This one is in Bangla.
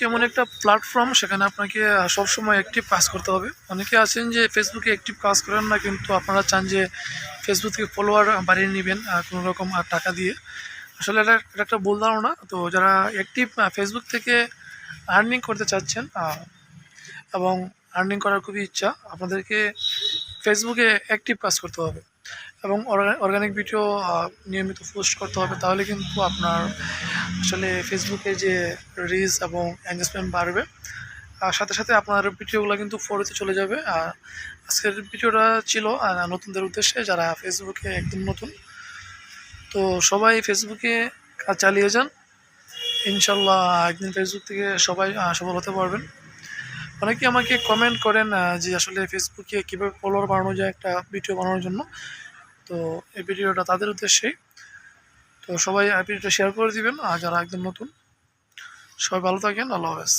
কেমন একটা প্ল্যাটফর্ম সেখানে আপনাকে সবসময় অ্যাক্টিভ কাজ করতে হবে। অনেকে আছেন যে ফেসবুকে অ্যাক্টিভ কাজ করেন না, কিন্তু আপনারা চান যে ফেসবুক থেকে ফলোয়ার বাড়িয়ে নেবেন কোনো রকম টাকা দিয়ে। আসলে এটা এটা একটা ভুল ধারণা। তো যারা অ্যাক্টিভ ফেসবুক থেকে আর্নিং করতে চাচ্ছেন এবং আর্নিং করার খুবই ইচ্ছা, আপনাদেরকে ফেসবুকে অ্যাক্টিভ কাজ করতে হবে। এবং অর্গানিক ভিডিও নিয়মিত পোস্ট করতে হবে, তাহলে কিন্তু আপনার আসলে ফেসবুকে যে রিচ এবং এঙ্গেজমেন্ট বাড়বে, আর সাথে সাথে আপনার ভিডিওগুলো কিন্তু ফোরতে চলে যাবে। আর আজকের ভিডিওটা ছিল নতুনদের উদ্দেশ্যে যারা ফেসবুকে একদম নতুন, তো সবাই ফেসবুকে কাজ চালিয়ে যান। ইনশাল্লাহ একদিন ফেসবুক থেকে সবাই সফল হতে পারবেন। অনেকে আমাকে কমেন্ট করেন যে আসলে ফেসবুকে কীভাবে ফলোয়ার বানানো যায় একটা ভিডিও বানানোর জন্য। তো এই ভিডিওটা তাদের উদ্দেশ্যেই। তো সবাই ভিডিওটা শেয়ার করে দিবেন। আর যারা একদম নতুন, সবাই ভালো থাকেন। আল্লাহ হাফেজ।